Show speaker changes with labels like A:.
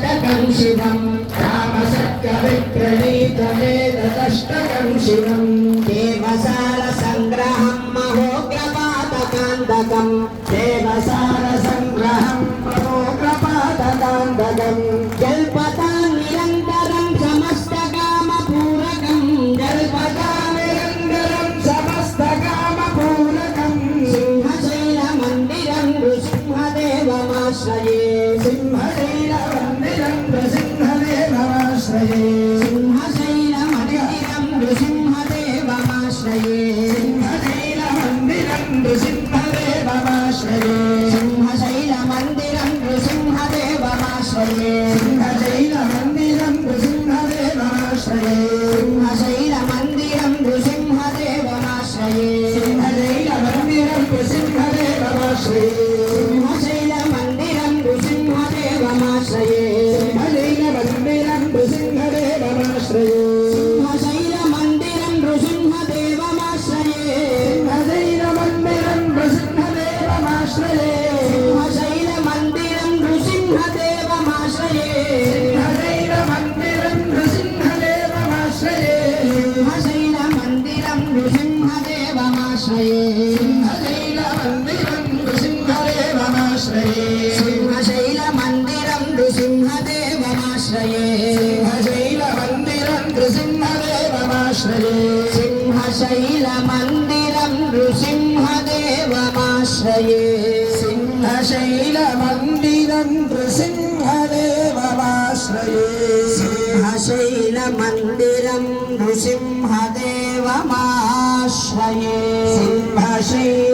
A: ततस्तकं शिवं
B: रामशक्तविप्रणीतमेततस्तकं शिवं
A: देवसारसङ्ग्रहं महोग्रपातकान्तकं
B: देवसारसङ्ग्रहं महोग्रपातकान्तकं
A: जल्पता निरन्तरं समस्तकामपूरकं जल्पता
B: निरन्तरं समस्तकामपूरकं
A: सिंहशैलमन्दिरं नृसिंहदेवमाश्रये
B: सिंहशैल శ్రయే
A: సింహశైల మందిరం నృసింహదేవమాశ్రయే
B: సింహశైల మందిరం నృసింహదేవమాశ్రయే
A: సింహశైల మందిరం నృసింహదేవమాశ్రయే శ్రీరామాశ్రయే సింహశైల మందిరం నృసింహదేవమాశ్రయే. సింహశైల మందిరం నృసింహదేవమాశ్రయే.
B: సింహశైల మందిరం నృసింహదేవమాశ్రయే.
A: మందిరం నృసింహదేవమా সিংহাশ্রয়ে
B: সিংহাসে